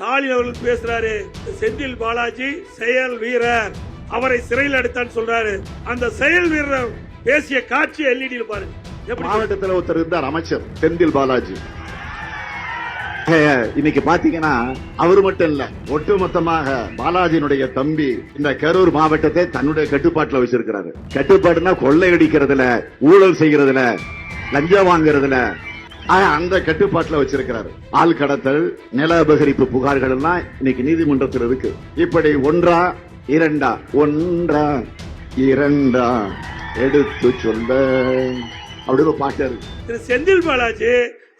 ஸ்டாலின் அவர்கள் பேசுறாரு செந்தில் பாலாஜி செயல் வீரர் அவரை சிறையில் அடுத்தான்னு சொல்றாரு. அந்த செயல் வீரர் பேசிய காட்சி எல்இடியில் பாருங்க. எப்படி மாவட்டத்தில் ஒருத்தர் இருந்தார் அமைச்சர் செந்தில் பாலாஜி. இன்னைக்கு பாத்தீங்கன்னா அவர் மட்டும் இல்ல ஒட்டுமொத்தமாக பாலாஜியினுடைய தம்பி இந்த கரூர் மாவட்டத்தை தன்னுடைய கட்டுப்பாட்டுல வச்சிருக்கிறாரு. கட்டுப்பாடுனா கொள்ளையடிக்கிறதுல ஊழல் செய்யறதுல லஞ்சம் வாங்குறதுல ஆஹ், அந்த கட்டுப்பாட்டுல வச்சிருக்கிறாரு. ஆள் கடத்தல் நில அபகரிப்பு புகார்கள் எல்லாம் இன்னைக்கு நீதிமன்றத்தில் இருக்கு. இப்படி ஒன்றா இரண்டா? ஒன்றா இரண்டா? எடுத்து சொல்ல அப்படி ஒரு பாட்டு இருக்கு. திரு செந்தில் பாலாஜி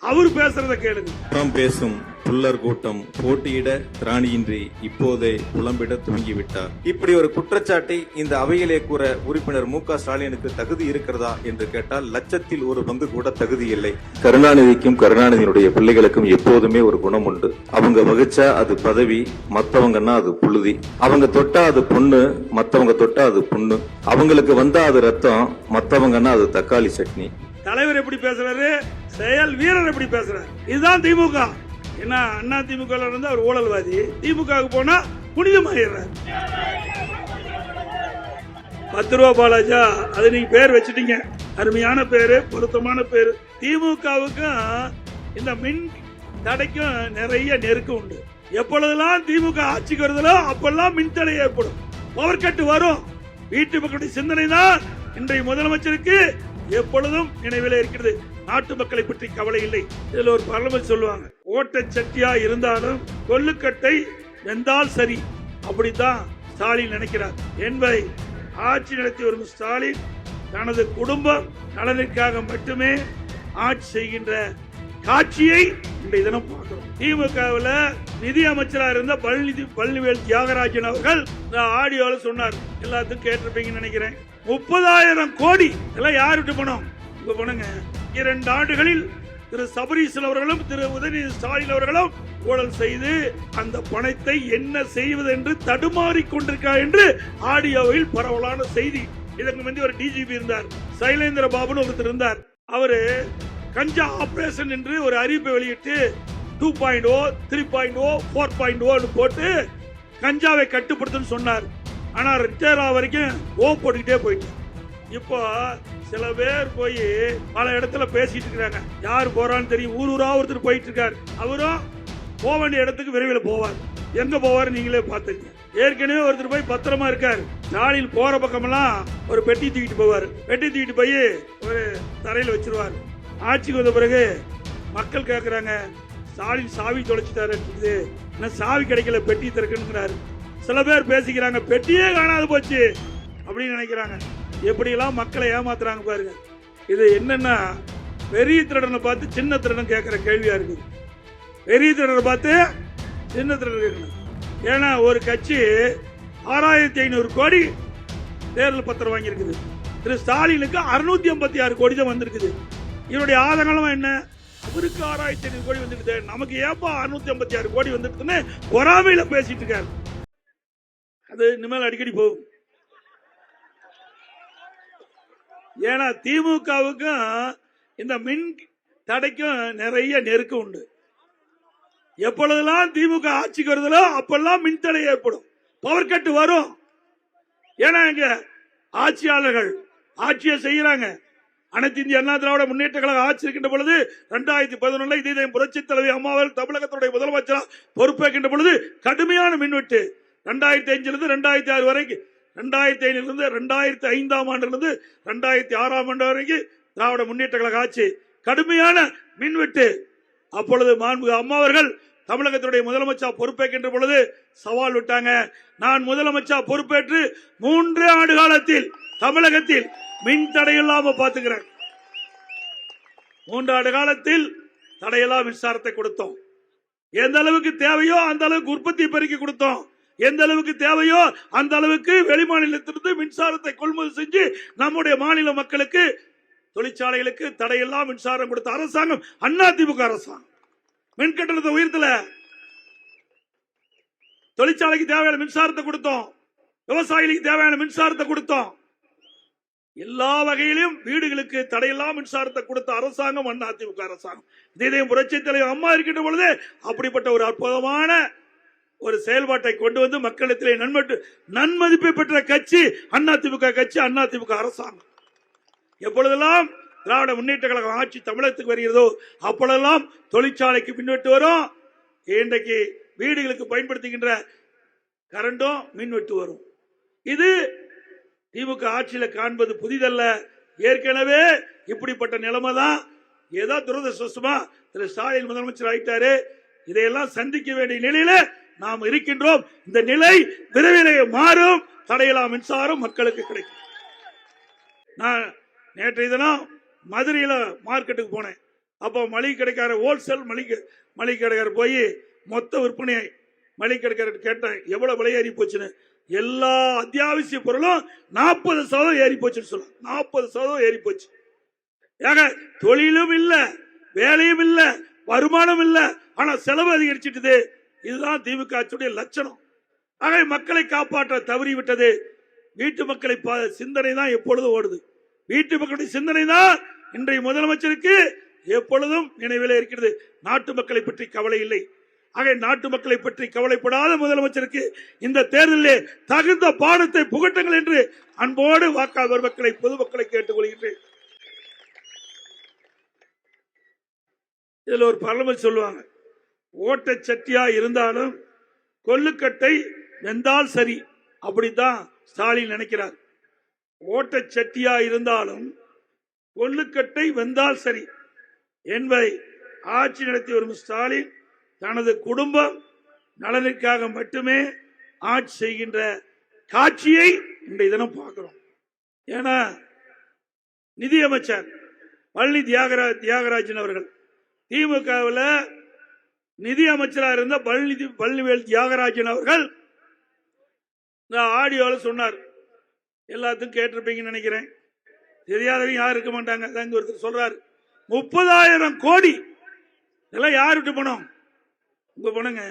அவர் பேசுறத கேளுங்க. புறம் பேசும் புல்லர் கூட்டம் போட்டியிட திராணியின்றி இப்போதே புலம்பிட துவங்கிவிட்டார். இப்படி ஒரு குற்றச்சாட்டை இந்த அவையிலே கூற உறுப்பினர் மு ஸ்டாலினுக்கு தகுதி இருக்கிறதா என்று கேட்டால் லட்சத்தில் ஒரு பங்கு கூட தகுதி இல்லை. கருணாநிதிக்கும் கருணாநிதியினுடைய பிள்ளைகளுக்கும் எப்போதுமே ஒரு குணம் உண்டு. அவங்க வகிச்சா அது பதவி மத்தவங்கன்னா அது புழுதி. அவங்க தொட்டா அது பொண்ணு மத்தவங்க தொட்டா அது புண்ணு. அவங்களுக்கு வந்தா அது ரத்தம் மத்தவங்கன்னா அது தக்காளி சட்னி. தலைவர் எப்படி பேசுறாரு? செயல் வீரர் எப்படி பேசுறாரு. இதுதான் திமுக. என்ன அண்ணா திமுக இருந்து அவர் ஊழல்வாதி. திமுகவுக்கு போனா புனிதமாயிடுறாரு. பத்து ரூபா பாலாஜா அது நீங்க பேர் வச்சுட்டீங்க. அருமையான பேரு பொருத்தமான பேரு. திமுகவுக்கும் இந்த மின் தடைக்கும் நிறைய நெருக்கம் உண்டு. எப்பொழுதெல்லாம் திமுக ஆட்சிக்கு வருதலோ அப்பெல்லாம் மின்தடை ஏற்படும். பவர் கட்டு வரும். வீட்டு மக்களுடைய சிந்தனை தான் இன்றைய முதலமைச்சருக்கு எப்பொழுதும் நினைவில் இருக்கிறது. நாட்டு மக்களை பற்றி கவலை இல்லை. இதுல ஒரு பார்லமெண்ட் சொல்லுவாங்க. ஓட்ட சட்டியா இருந்தாலும் கொல்லுக்கட்டை வெந்தால் சரி. அப்படித்தான் ஸ்டாலின் நினைக்கிறார். என்பதை ஆட்சி நடத்தி வரும் ஸ்டாலின் தனது குடும்பம் நலனுக்காக மட்டுமே ஆட்சி செய்கின்ற காட்சியை இன்றைய தினம் பார்க்கிறோம். திமுகவில் நிதி அமைச்சராக இருந்த பழனிதி பழனிவேல் தியாகராஜன் அவர்கள் இந்த ஆடியோவில் சொன்னார். எல்லாத்துக்கும் கேட்டிருப்பீங்கன்னு நினைக்கிறேன். முப்பதாயிரம் கோடி. எல்லாம் யாருட்டு பணம்? உங்க பணங்க இரண்டு ஆண்டுகளில் திரு சபரீசன் அவர்களும் திரு உதயநிதி ஸ்டாலின் அவர்களும் ஊழல் செய்து அந்த பணத்தை என்ன செய்வது என்று தடுமாறி கொண்டிருக்கா என்று ஆடியோவில் பரவலான செய்தி. இதற்கு முந்தைய ஒரு டிஜிபி இருந்தார். சைலேந்திர பாபுன்னு ஒருத்தர் இருந்தார். அவரு கஞ்சா ஆபரேஷன் என்று ஒரு அறிவிப்பை வெளியிட்டு two point O three point O four point O போட்டு கஞ்சாவை கட்டுப்படுத்துன்னு சொன்னார். ஆனா ரிட்டையர் வரைக்கும் ஓ போட்டுக்கிட்டே போயிட்டு இப்போ சில பேர் போய் பல இடத்துல பேசிட்டு இருக்கிறாங்க. யார் போறான்னு தெரியும். ஊர் ஊரா ஒருத்தர் போயிட்டு இருக்காரு. அவரும் போக வேண்டிய இடத்துக்கு விரைவில் போவார். எங்க போவார் நீங்களே பார்த்துங்க. ஏற்கனவே ஒருத்தர் போய் பத்திரமா இருக்காரு. நாளில் போற பக்கமெல்லாம் ஒரு பெட்டி தூக்கிட்டு போவார். பெட்டி தூக்கிட்டு போய் ஒரு தரையில் வச்சிருவார். ஆட்சிக்கு வந்த பிறகு மக்கள் கேட்குறாங்க ஸ்டாலின் சாவி தொலைச்சிட்டாரு. இருக்குது சாவி கிடைக்கல பெட்டி திறக்குங்கிறாரு சில பேர் பேசிக்கிறாங்க பெட்டியே காணாது போச்சு. அப்படின்னு நினைக்கிறாங்க. எப்படியெல்லாம் மக்களை ஏமாத்துறாங்க பாருங்க. இது என்னென்னா பெரிய திருடனை பார்த்து சின்ன திருடன் கேட்குற கேள்வியாக இருக்குது பெரிய திருடனை பார்த்து சின்ன திருடன் கேட்கணும். ஏன்னா ஒரு கட்சி ஆறாயிரத்தி ஐநூறு கோடி தேர்தல் பத்திரம் வாங்கியிருக்குது. திரு ஸ்டாலினுக்கு அறுநூத்தி ஐம்பத்தி ஆறு கோடி தான் வந்திருக்குது. இவருடைய ஆதங்கம் என்ன? அவருக்கு ஆறாயிரத்தி ஐநூறு கோடி வந்துருக்குது நமக்கு ஏப்பா அறுநூத்தி ஐம்பத்தி ஆறு கோடி வந்துருக்குன்னு பொறாமையில பேசிட்டு இருக்காரு. அது இனிமேல் அடிக்கடி போகும். ஏன்னா திமுகவுக்கும் இந்த மின் தடைக்கும் நிறைய நெருக்கம் உண்டு. எப்பொழுதெல்லாம் திமுக ஆட்சிக்கு வருதலோ அப்பெல்லாம் மின்தடை ஏற்படும். பவர் கட்டு வரும். ஏன்னா இங்க ஆட்சியாளர்கள் ஆட்சியை செய்யறாங்க. அனைத்து இந்திய அண்ணா திராவிட முன்னேற்ற கழக ஆட்சி இருக்கின்ற பொழுது ரெண்டாயிரத்தி பதினொன்னுல இதே புரட்சி தலைவி அம்மாவர்கள் தமிழகத்துடைய முதலமைச்சராக பொறுப்பேற்கின்ற பொழுது கடுமையான மின்வெட்டு. ரெண்டாயிரத்தி அஞ்சிலிருந்து ரெண்டாயிரத்தி ஆறு வரைக்கும் ரெண்டாயிரத்தி ஐந்துலேருந்து ரெண்டாயிரத்தி ஐந்தாம் ஆண்டுலேருந்து ரெண்டாயிரத்தி ஆறாம் ஆண்டு வரைக்கும் திராவிட முன்னேற்ற கழக ஆட்சி கடுமையான மின்வெட்டு. அப்பொழுது மாண்புக அம்மா அவர்கள் தமிழகத்துடைய முதலமைச்சர் பொறுப்பேற்கின்ற பொழுது சவால் விட்டாங்க. நான் முதலமைச்சர் பொறுப்பேற்று மூன்று ஆண்டு காலத்தில் தமிழகத்தில் மின் தடையில்லாம பார்த்துக்கிறேன். மூன்று ஆண்டு காலத்தில் தடையில்லா மின்சாரத்தை கொடுத்தோம். எந்த அளவுக்கு தேவையோ அந்த அளவுக்கு உற்பத்தி பெருக்கி கொடுத்தோம். எந்த அளவுக்கு தேவையோ அந்த அளவுக்கு வெளிமாநிலத்திலிருந்து மின்சாரத்தை கொள்முதல் செஞ்சு நம்முடைய மாநில மக்களுக்கு தொழிற்சாலைகளுக்கு தடையில்லா மின்சாரம் கொடுத்த அரசாங்கம் அண்ணா திமுக அரசாங்கம். மின்கட்டணத்தை உயர்த்தல. தொழிற்சாலைக்கு தேவையான மின்சாரத்தை கொடுத்தோம். விவசாயிகளுக்கு தேவையான மின்சாரத்தை கொடுத்தோம். எல்லா வகையிலும் வீடுகளுக்கு தடையில்லா மின்சாரத்தை கொடுத்த அரசாங்கம் அதிமுக அரசாங்கம். இதே புரட்சி தலைவர் அம்மா இருக்கின்ற பொழுது அப்படிப்பட்ட ஒரு அற்புதமான ஒரு செயல்பாட்டை கொண்டு வந்து மக்களிடத்திலே நன்மட்டு நன்மதிப்பை பெற்ற கட்சி அதிமுக கட்சி அதிமுக அரசாங்கம். எப்பொழுதெல்லாம் திராவிட முன்னேற்ற கழகம் ஆட்சி தமிழகத்துக்கு வருகிறதோ அப்பொழுதெல்லாம் தொழிற்சாலைக்கு பின்வெட்டு வரும். இன்றைக்கு வீடுகளுக்கு பயன்படுத்துகின்ற கரண்டும் மின்வெட்டு வரும். இது திமுக ஆட்சியில் காண்பது புதிதல்ல. ஏற்கனவே இப்படிப்பட்ட நிலைமை தான் ஏதோ துரதிருஷ்டமா திரு ஸ்டாலின் முதலமைச்சர் ஆயிட்டாரு. இதையெல்லாம் சந்திக்க வேண்டிய நிலையில நாம் இருக்கின்றோம். இந்த நிலை விரைவிலே மாறும். தடையிலா மின்சாரம் மக்களுக்கு கிடைக்கும். நான் நேற்றைய தினம் மதுரையில மார்க்கெட்டுக்கு போனேன். அப்போ மளிகை கடைக்காரர் ஹோல்சேல் மளிகை மளிகை கடைக்காரர் போய் மொத்த விற்பனையை மளிகை கடைக்காரர் கேட்டேன். எவ்வளவு விலை ஏறி போச்சுன்னு. எல்லா அத்தியாவசிய பொருளும் நாற்பது சதவீதம் ஏறி போச்சுன்னு சொல்லலாம் நாற்பது சதவீதம் ஏறி போச்சு. ஏங்க தொழிலும் இல்லை வேலையும் இல்லை வருமானம் இல்லை. ஆனா செலவு அதிகரிச்சிட்டுது. இதுதான் திமுக ஆட்சியுடைய லட்சணம். ஆக மக்களை காப்பாற்ற தவறிவிட்டது. வீட்டு மக்களை சிந்தனை தான் எப்பொழுதும் ஓடுது. வீட்டு மக்களுடைய சிந்தனை தான் இன்றைய முதலமைச்சருக்கு எப்பொழுதும் நினைவிலே இருக்கிறது. நாட்டு மக்களை பற்றி கவலை இல்லை. ஆக நாட்டு மக்களை பற்றி கவலைப்படாத முதலமைச்சருக்கு இந்த தேர்தலில் தகுந்த பாடத்தை புகட்டுங்கள் என்று அன்போடு வாக்காளர் மக்களை பொதுமக்களை கேட்டுக்கொள்கின்றேன். இதுல ஒரு பழமொழி சொல்லுவாங்க. ஓட்ட இருந்தாலும் கொல்லுக்கட்டை வெந்தால் சரி. அப்படித்தான் ஸ்டாலின் நினைக்கிறார். ஓட்ட இருந்தாலும் கொல்லுக்கட்டை வெந்தால் சரி என்பதை ஆட்சி நடத்தி வரும் ஸ்டாலின் தனது குடும்பம் நலனுக்காக மட்டுமே ஆட்சி செய்கின்ற காட்சியை இன்றைய தினம் பார்க்கிறோம். ஏன்னா நிதியமைச்சர் பள்ளி தியாகராஜ் தியாகராஜன் அவர்கள் திமுகவில் நிதி அமைச்சராக இருந்த பழனி பழனிவேல் தியாகராஜன் அவர்கள் இந்த ஆடியோவில் சொன்னார். எல்லாத்துக்கும் கேட்டிருப்பீங்கன்னு நினைக்கிறேன். தெரியாதவங்க யாரும் இருக்க மாட்டாங்க. அதான் ஒருத்தர் சொல்றாரு. முப்பதாயிரம் கோடி. இதெல்லாம் யாருட்டு பணம்? உங்க பணங்க.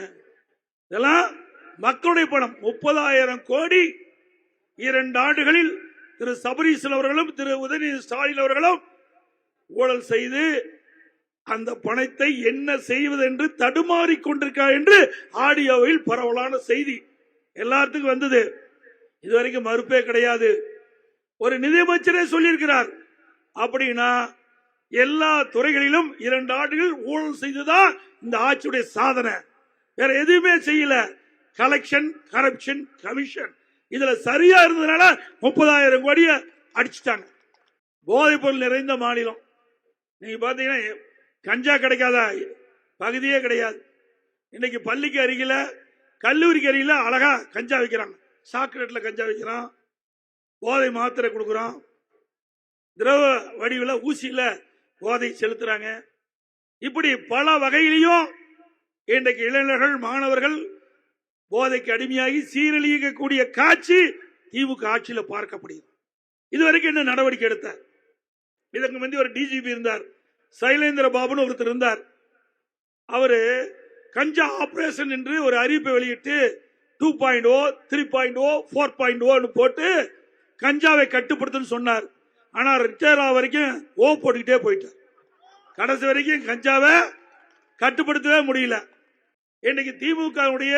இதெல்லாம் மக்களுடைய பணம். முப்பதாயிரம் கோடி இரண்டு ஆண்டுகளில் திரு சபரீசன் அவர்களும் திரு உதயநிதி ஸ்டாலின் அவர்களும் ஊழல் செய்து அந்த பணத்தை என்ன செய்வது என்று தடுமாறி கொண்டிருக்கா என்று ஆடியோவில் பரவலான செய்தி எல்லாத்துக்கும் வந்தது. இதுவரைக்கும் மறுப்பே கிடையாது. ஒரு நிதியமைச்சரே சொல்லியிருக்கிறார் அப்படின்னா எல்லா துறைகளிலும் இரண்டு ஆண்டுகள் ஊழல் செய்துதான் இந்த ஆட்சியுடைய சாதனை. வேற எதுவுமே செய்யல. Collection corruption commission. இதுல சரியா இருந்ததுனால முப்பதாயிரம் கோடிய அடிச்சிட்டாங்க. போதைப் பொருள் நிறைந்த மாநிலம். நீங்க பாத்தீங்கன்னா கஞ்சா கிடைக்காத பகுதியே கிடையாது. இன்னைக்கு பள்ளிக்கு அருகில கல்லூரிக்கு அருகில அழகா கஞ்சா வைக்கிறாங்க. சாக்லேட்ல கஞ்சா வைக்கிறான். போதை மாத்திரை கொடுக்குறோம் திரவ வடிவில் ஊசியில போதை செலுத்துறாங்க. இப்படி பல வகையிலையும் இன்றைக்கு இளைஞர்கள் மாணவர்கள் போதைக்கு அடிமையாகி சீரழியக்கூடிய காட்சி திமுக ஆட்சியில் பார்க்கப்படுகிறது. இதுவரைக்கும் என்ன நடவடிக்கை எடுத்தார்? இதற்கு முந்தி ஒரு டிஜிபி இருந்தார். சைலேந்திர பாபுன்னு ஒருத்தர் இருந்தார். அவரு கஞ்சா ஆபரேஷன் என்று ஒரு அறிவிப்பை வெளியிட்டு two point O three point O four point ஓன்னு போட்டு கஞ்சாவை கட்டுப்படுத்துன்னு சொன்னார். ஆனா ரிட்டையர் ஆக வரைக்கும் ஓ போட்டுக்கிட்டே போயிட்டார். கடைசி வரைக்கும் கஞ்சாவை கட்டுப்படுத்தவே முடியல. இன்னைக்கு திமுகவுடைய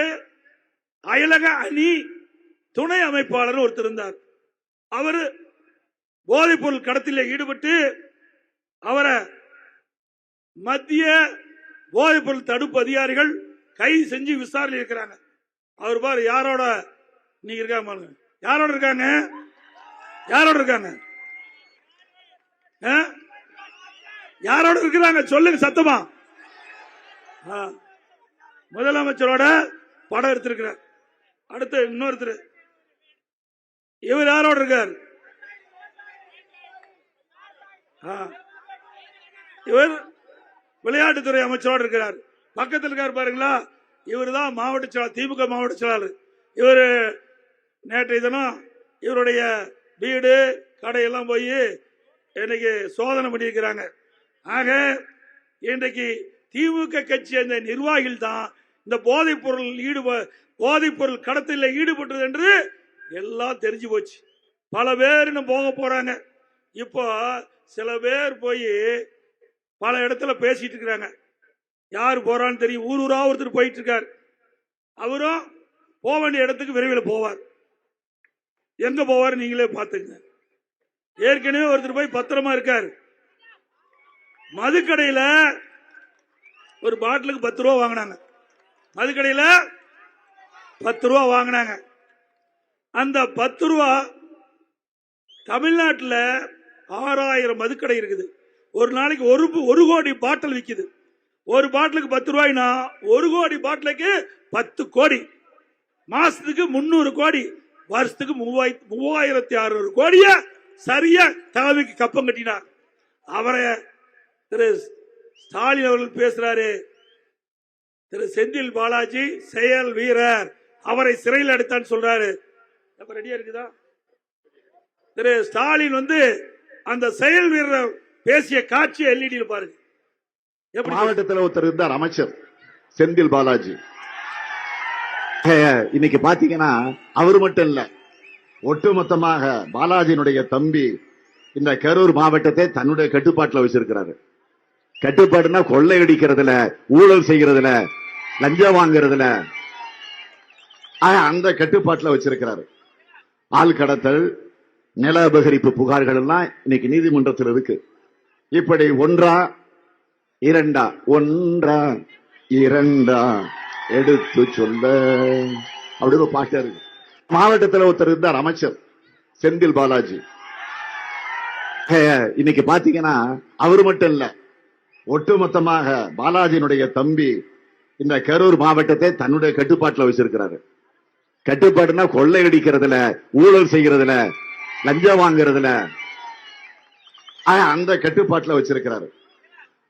அயலக அணி துணை அமைப்பாளர் ஒருத்தர் இருந்தார். அவர் போதைப் பொருள் கடத்தில் ஈடுபட்டு அவரை மத்திய போதைப் பொருள் தடுப்பு அதிகாரிகள் கைது செஞ்சு விசாரணை இருக்கிறாங்க. அவர் பாரு யாரோட? நீங்க இருக்காங்க பாருங்க. யாரோட இருக்காங்க? யாரோட இருக்காங்க? யாரோட இருக்கிறாங்க சொல்லுங்க சத்தமா. ஆ. முதலமைச்சரோட படம் எடுத்திருக்கிறார். அடுத்து இன்னொருத்தர். இவர் யாரோட இருக்கார்? ஆ. இவர் விளையாட்டுத்துறை அமைச்சரோடு இருக்கிறார். பக்கத்தில் இருக்கார் பாருங்களா இவர் தான் மாவட்ட செயலாளர் திமுக மாவட்ட செயலாளர். இவர் நேற்றைய தினம் இவருடைய வீடு கடையெல்லாம் போய் இன்னைக்கு சோதனை பண்ணியிருக்கிறாங்க. ஆக இன்றைக்கு திமுக கட்சி அந்த நிர்வாகிகள் தான் இந்த போதைப் பொருள் ஈடுப போதைப் பொருள் கடத்தலில் ஈடுபட்டது என்று எல்லாம் தெரிஞ்சு போச்சு. பல பேர் இன்னும் போக போறாங்க. இப்போ சில பேர் போய் பல இடத்துல பேசிட்டு இருக்கிறாங்க. யார் போறான்னு தெரியும். ஊர் ஊரா ஒருத்தர் போயிட்டு இருக்காரு. அவரும் போக வேண்டிய இடத்துக்கு விரைவில் போவார். எங்க போவார் நீங்களே பார்த்துங்க ஏற்கனவே ஒருத்தர் போய் பத்திரமா இருக்கார். மதுக்கடையில ஒரு பாட்டிலுக்கு பத்து ரூபா வாங்கினாங்க. மதுக்கடையில பத்து ரூபா வாங்கினாங்க. அந்த பத்து ரூபா தமிழ்நாட்டில் ஆறாயிரம் மதுக்கடை இருக்குது. ஒரு நாளைக்கு ஒரு ஒரு கோடி பாட்டில் விற்கிது ஒரு பாட்டிலுக்கு பத்து ரூபாய்னா ஒரு கோடி பாட்டிலுக்கு பத்து கோடி. மாசத்துக்கு முன்னூறு கோடி. வருஷத்துக்கு மூவாயிரத்தி மூவாயிரத்தி அறுநூறு கோடிய சரியா தலைமைக்கு கப்பம் கட்டினார் அவரை திரு ஸ்டாலின் அவர்கள் பேசுறாரு. திரு செந்தில் பாலாஜி செயல் வீரர். அவரை சிறையில் எடுத்தான்னு சொல்றாரு. நம்ம ரெடியா இருக்குதா? திரு ஸ்டாலின் வந்து அந்த செயல் வீரர் பேசிய காட்சி எல்இடியில் பாருங்க. மாவட்டத்தில் ஒருத்தர் இருந்தார் அமைச்சர் செந்தில் பாலாஜி. இன்னைக்கு பாத்தீங்கன்னா அவர் மட்டும் இல்ல ஒட்டுமொத்தமாக பாலாஜியினுடைய தம்பி இந்த கரூர் மாவட்டத்தை தன்னுடைய கட்டுப்பாட்டில் வச்சிருக்கிறாரு. கட்டுப்பாடுனா கொள்ளையடிக்கிறதுல ஊழல் செய்யறதுல லஞ்சம் வாங்குறதுல அந்த கட்டுப்பாட்டில் வச்சிருக்கிறாரு. ஆள் கடத்தல் நில அபகரிப்பு புகார்கள் எல்லாம் இன்னைக்கு நீதிமன்றத்தில் இருக்கு. இப்படி ஒன்றா இரண்டா ஒன்றா இரண்டா எடுத்து சொல்ல. அப்படின்னு ஒரு இருக்கு. மாவட்டத்தில் ஒருத்தர் இருந்தார் அமைச்சர் செந்தில் பாலாஜி. இன்னைக்கு பாத்தீங்கன்னா அவர் மட்டும் இல்ல ஒட்டுமொத்தமாக பாலாஜியினுடைய தம்பி இந்த கரூர் மாவட்டத்தை தன்னுடைய கட்டுப்பாட்டில் வச்சிருக்கிறாரு. கட்டுப்பாடுனா கொள்ளையடிக்கிறதுல ஊழல் செய்யறதுல லஞ்சம் வாங்குறதுல ஆஹ், அந்த கட்டுப்பாட்டுல வச்சிருக்கிறாரு.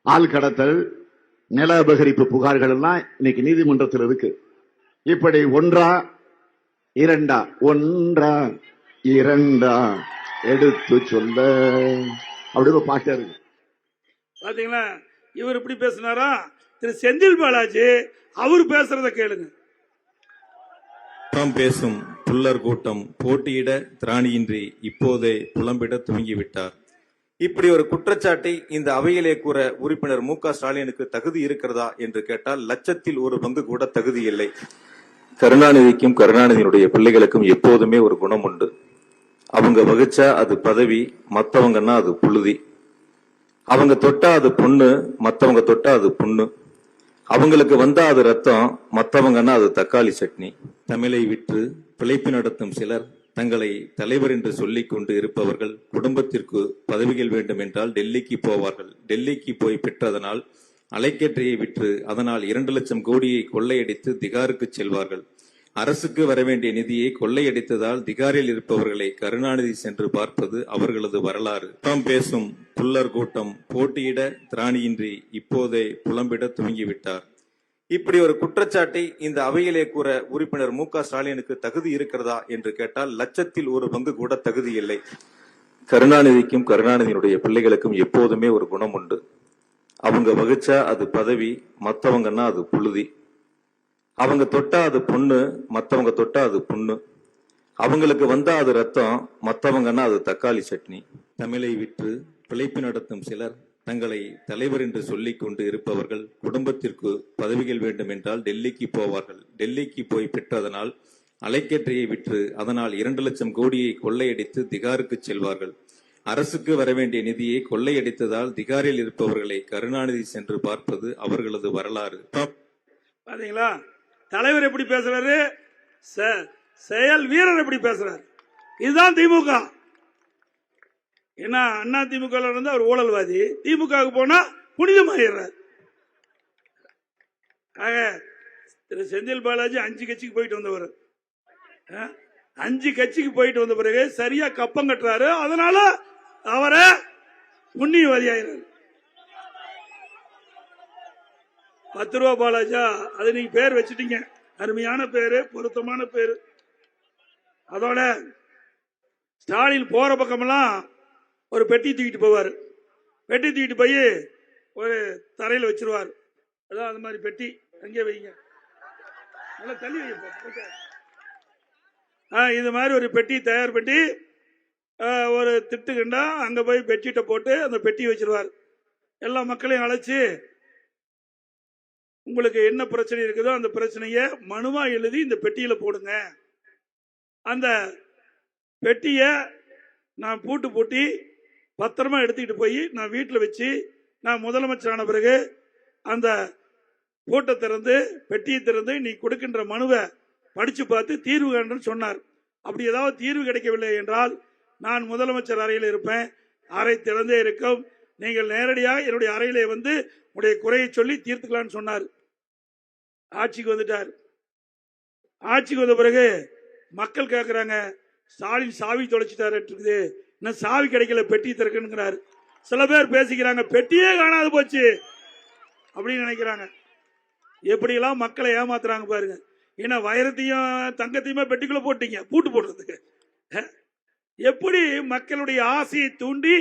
ஆள் கடத்தல் நில அபகரிப்பு புகார்கள் எல்லாம் இன்னைக்கு நீதிமன்றத்தில் இருக்கு. இப்படி ஒன்றா இரண்டா ஒன்றா இரண்டா எடுத்து சொல்ல. அப்படின்னு ஒரு பாட்டு இருக்கு. பாத்தீங்களா? இவர் இப்படி பேசினாரா? திரு செந்தில் பாலாஜி அவர் பேசுறத கேளுங்க. புறம் பேசும் புல்லர் கூட்டம் போட்டியிட திராணியின்றி இப்போதே புலம்பிட துவங்கிவிட்டார். இப்படி ஒரு குற்றச்சாட்டை இந்த அவையிலே கூற உறுப்பினர் மு க ஸ்டாலினுக்கு தகுதி இருக்கிறதா என்று கேட்டால் லட்சத்தில் ஒரு பங்கு கூட தகுதி இல்லை. கருணாநிதிக்கும் கருணாநிதியினுடைய பிள்ளைகளுக்கும் எப்போதுமே ஒரு குணம் உண்டு. அவங்க வகிச்சா அது பதவி மற்றவங்கன்னா அது புழுதி. அவங்க தொட்டா அது பொண்ணு மற்றவங்க தொட்டா அது புண்ணு. அவங்களுக்கு வந்தா அது ரத்தம் மற்றவங்கன்னா அது தக்காளி சட்னி. தமிழை விற்று பிழைப்பு நடத்தும் சிலர் தங்களை தலைவர் என்று சொல்லிக் கொண்டு இருப்பவர்கள் குடும்பத்திற்கு பதவிகள் வேண்டும் என்றால் டெல்லிக்கு போவார்கள். டெல்லிக்கு போய் பெற்றதனால் அலைக்கற்றையை விற்று அதனால் இரண்டு லட்சம் கோடியை கொள்ளையடித்து திகாருக்கு செல்வார்கள். அரசுக்கு வர வேண்டிய நிதியை கொள்ளையடித்ததால் திகாரில் இருப்பவர்களை கருணாநிதி சென்று பார்ப்பது அவர்களது வரலாறு. புறம் பேசும் புல்லர் கூட்டம் போட்டியிட திராணியின்றி இப்போதே புலம்பிட துவங்கிவிட்டார். இப்படி ஒரு குற்றச்சாட்டை இந்த அவையிலே கூற உறுப்பினர் மு க ஸ்டாலினுக்கு தகுதி இருக்கிறதா என்று கேட்டால் லட்சத்தில் ஒரு பங்கு கூட தகுதி இல்லை. கருணாநிதிக்கும் கருணாநிதியினுடைய பிள்ளைகளுக்கும் எப்போதுமே ஒரு குணம் உண்டு. அவங்க வகிச்சா அது பதவி மற்றவங்கன்னா அது புழுதி. அவங்க தொட்டா அது பொண்ணு மற்றவங்க தொட்டா அது புண்ணு. அவங்களுக்கு வந்தா அது ரத்தம் மற்றவங்கன்னா அது தக்காளி சட்னி. தமிழை விற்று பிழைப்பு நடத்தும் சிலர் தங்களை தலைவர் என்று சொல்லிக் கொண்டு இருப்பவர்கள் குடும்பத்திற்கு பதவிகள் வேண்டும் என்றால் டெல்லிக்கு போவார்கள். டெல்லிக்கு போய் பெற்றதனால் அலைக்கற்றையை விற்று அதனால் இரண்டு லட்சம் கோடியை கொள்ளையடித்து திகாருக்கு செல்வார்கள். அரசுக்கு வர வேண்டிய நிதியை கொள்ளையடித்ததால் திகாரில் இருப்பவர்களை கருணாநிதி சென்று பார்ப்பது அவர்களது வரலாறு. பாத்தீங்களா? தலைவர் எப்படி பேசுறாரு? செயல் வீரர் எப்படி பேசுறாரு? இதுதான் திமுக. ஏன்னா அண்ணா திமுக இருந்து அவர் ஊழல்வாதி. திமுகவுக்கு போனா புனிதமாயிடுறார். ஆக திரு செந்தில் பாலாஜி அஞ்சு கட்சிக்கு போயிட்டு வந்தவர். ஆ? அஞ்சு கட்சிக்கு போயிட்டு வந்த பிறகு சரியா கப்பம் கட்டுறாரு. அதனால அவரை புண்ணியவாதி ஆயிடுறாரு பத்து ரூபா பாலாஜா அது நீங்க பேர் வச்சுட்டீங்க. அருமையான பேரு பொருத்தமான பேரு. அதோட ஸ்டாலின் போற பக்கமெல்லாம் ஒரு பெட்டி தூக்கிட்டு போவார். பெட்டி தூக்கிட்டு போய் ஒரு தரையில் வச்சிருவார். அதான் அந்த மாதிரி பெட்டி. அங்கே வைங்க. நல்லா தள்ளி வைங்க ஆ இது மாதிரி ஒரு பெட்டி தயார் பண்ணி ஒரு ஒரு திட்டுக்கண்டா அங்கே போய் பெட்ஷீட்டை போட்டு அந்த பெட்டி வச்சிருவார். எல்லா மக்களையும் அழைச்சி உங்களுக்கு என்ன பிரச்சனை இருக்குதோ அந்த பிரச்சனையை மனுவா எழுதி இந்த பெட்டியில் போடுங்க. அந்த பெட்டியை நான் பூட்டு பூட்டி பத்திரமா எடுத்துக்கிட்டு போய் நான் வீட்டில் வச்சு நான் முதலமைச்சரான பிறகு அந்த பூட்டை திறந்து பெட்டியை திறந்து நீ கொடுக்கின்ற மனுவை படித்து பார்த்து தீர்வு காணுன்னு சொன்னார். அப்படி ஏதாவது தீர்வு கிடைக்கவில்லை என்றால் நான் முதலமைச்சர் அறையில் இருப்பேன். அறை திறந்தே இருக்கும். நீங்கள் நேரடியாக என்னுடைய அறையிலே வந்து உடைய குறையை சொல்லி தீர்த்துக்கலாம்னு சொன்னார். ஆட்சிக்கு வந்துட்டார். ஆட்சிக்கு வந்த பிறகு மக்கள் கேட்குறாங்க ஸ்டாலின் சாவி தொலைச்சிட்டாரு இருக்குது இன்னும் சாவி கிடைக்கல பெட்டி திறக்குங்கிறாரு சில பேர் பேசிக்கிறாங்க பெட்டியே காணாது போச்சு அப்படின்னு நினைக்கிறாங்க. எப்படியெல்லாம் மக்களை ஏமாத்துறாங்க பாருங்க. ஏன்னா வைரத்தையும் தங்கத்தையுமே பெட்டிக்குள்ள போட்டீங்க பூட்டு போடுறதுக்கு. எப்படி மக்களுடைய ஆசையை தூண்டி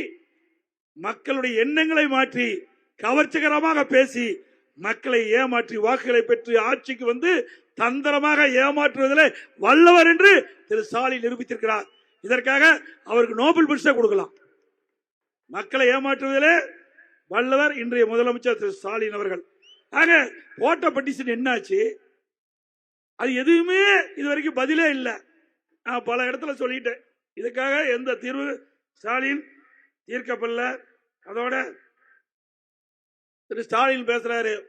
மக்களுடைய எண்ணங்களை மாற்றி கவர்ச்சிகரமாக பேசி மக்களை ஏமாற்றி வாக்குகளை பெற்று ஆட்சிக்கு வந்து தந்திரமாக ஏமாற்றுவதில் வல்லவர் என்று திரு ஸ்டாலின் நிரூபித்திருக்கிறார். இதற்காக அவருக்கு நோபல் பரிசை கொடுக்கலாம். மக்களை ஏமாற்றுவதிலே வல்லவர் இன்றைய முதலமைச்சர் திரு ஸ்டாலின் அவர்கள். ஆக போட்ட பட்டிஷன் என்னாச்சு? அது எதுவுமே இது வரைக்கும் பதிலே இல்லை. நான் பல இடத்துல சொல்லிட்டேன். இதுக்காக எந்த தீர்வு ஸ்டாலின் தீர்க்கப்படல. அதோட திரு ஸ்டாலின் பேசுறாரு.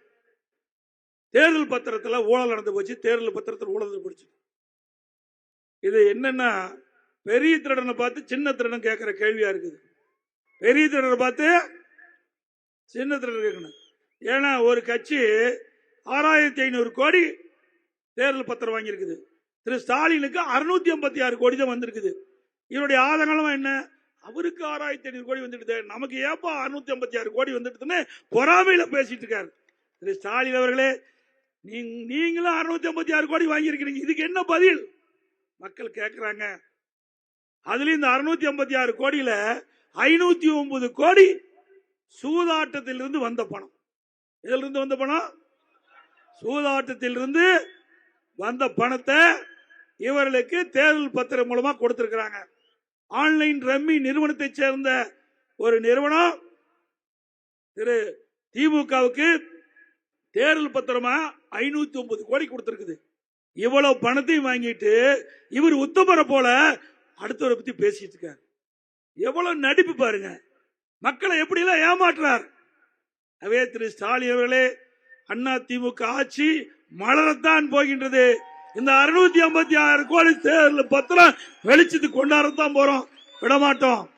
தேர்தல் பத்திரத்தில் ஊழல் நடந்து போச்சு. தேர்தல் பத்திரத்தில் ஊழல் போச்சு. இது என்னன்னா பெரிய திருடனை பார்த்து சின்ன திருடன் கேட்கிற கேள்வியா இருக்குது. பெரிய திருடனை பார்த்து சின்ன திருடன் கேட்கணும் ஏன்னா ஒரு கட்சி ஆறாயிரத்தி ஐநூறு கோடி தேர்தல் பத்திரம் வாங்கியிருக்குது. திரு ஸ்டாலினுக்கு அறுநூத்தி ஐம்பத்தி ஆறு கோடி தான் வந்திருக்குது. இவருடைய ஆதங்கம் என்ன? அவருக்கு ஆறாயிரத்தி ஐநூறு கோடி வந்துடுது. நமக்கு ஏப்பா அறுநூத்தி ஐம்பத்தி ஆறு கோடி வந்துடுதுன்னு பொறாமையில பேசிட்டு இருக்காரு. திரு ஸ்டாலின் அவர்களே நீங்களும் அறுநூத்தி ஐம்பத்தி ஆறு கோடி வாங்கியிருக்கிறீங்க. இதுக்கு என்ன பதில்? மக்கள் கேட்கிறாங்க அதுல இந்த அறுநூத்தி ஐம்பத்தி ஆறு கோடியில ஐநூத்தி ஒன்பது கோடி சூதாட்டத்திலிருந்து வந்த பணம். இதுல இருந்து வந்த பணம்? சூதாட்டத்திலிருந்து வந்த பணத்தை இவர்களுக்கு தேர்தல் பத்திரம் மூலமா கொடுத்திருக்கிறாங்க. ஆன்லைன் ரம்மி நிறுவனத்தை சேர்ந்த ஒரு நிறுவனம் திரு திமுகவுக்கு தேர்தல் பத்திரமா ஐநூத்தி ஒன்பது கோடி கொடுத்திருக்குது. இவ்வளவு பணத்தையும் வாங்கிட்டு இவர் உத்தமரை போல அடுத்தவரை பத்தி பேசிட்டு இருக்காரு. எவ்வளவு நடிப்பு பாருங்க. மக்களை எப்படி எல்லாம் ஏமாற்றுறார். அவே திரு ஸ்டாலின் அவர்களே அண்ணா திமுக ஆட்சி மலரத்தான் போகின்றது. இந்த அறுநூத்தி ஐம்பத்தி ஆறு கோடி தேர்தல் பத்திரம் வெளிச்சத்துக்கு கொண்டாடத்தான் போறோம். விடமாட்டோம்.